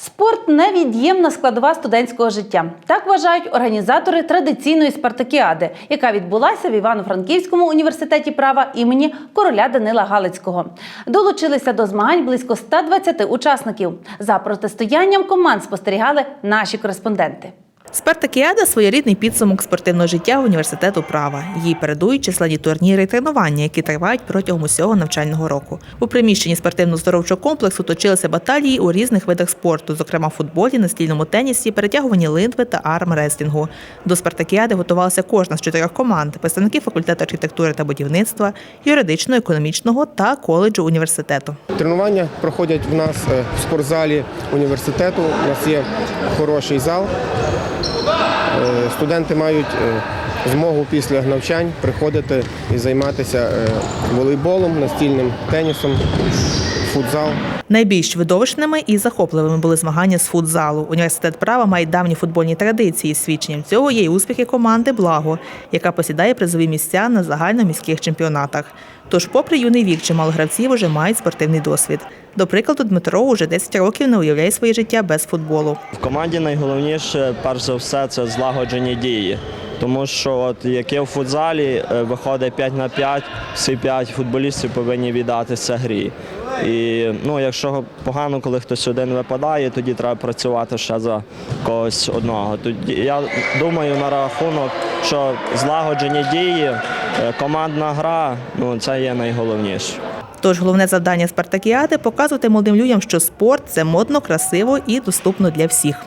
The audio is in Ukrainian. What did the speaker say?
Спорт невід'ємна складова студентського життя. Так вважають організатори традиційної спартакіади, яка відбулася в Івано-Франківському університеті права імені короля Данила Галицького. Долучилися до змагань близько 120 учасників. За протистоянням команд спостерігали наші кореспонденти. Спартакіада – своєрідний підсумок спортивного життя університету права. Їй передують численні турніри і тренування, які тривають протягом усього навчального року. У приміщенні спортивно-здоровчого комплексу точилися баталії у різних видах спорту, зокрема футболі, настільному тенісі, перетягуванні линтви та армреслінгу. До спартакіади готувалася кожна з чотирьох команд: представники факультету архітектури та будівництва, юридичного, економічного та коледжу університету. Тренування проходять в нас е, в спортзалі університету. У нас є хороший зал. 左转 Студенти мають е, змогу після навчань приходити і займатися е, волейболом, настільним тенісом, футзал. Найбільш видовищними і захопливими були змагання з футзалу. Університет права має давні футбольні традиції. Свідченням цього є й успіхи команди Благо, яка посідає призові місця на загальноміських чемпіонатах. Тож, попри юний вік, чимало гравців уже мають спортивний досвід. До прикладу, Дмитро уже 10 років не уявляє своє життя без футболу. В команді найголовніше, перш за все, це злагоджені дії. Тому що, от як є в футзалі, е, виходить 5 на 5, всі 5 футболістів повинні віддатися грі. І ну, якщо погано, коли хтось один випадає, тоді треба працювати ще за когось одного. Тоді я думаю на рахунок, що злагоджені дії, е, командна гра ну це є найголовніше. Тож головне завдання спартакіади показувати молодим людям, що спорт це модно, красиво і доступно для всіх.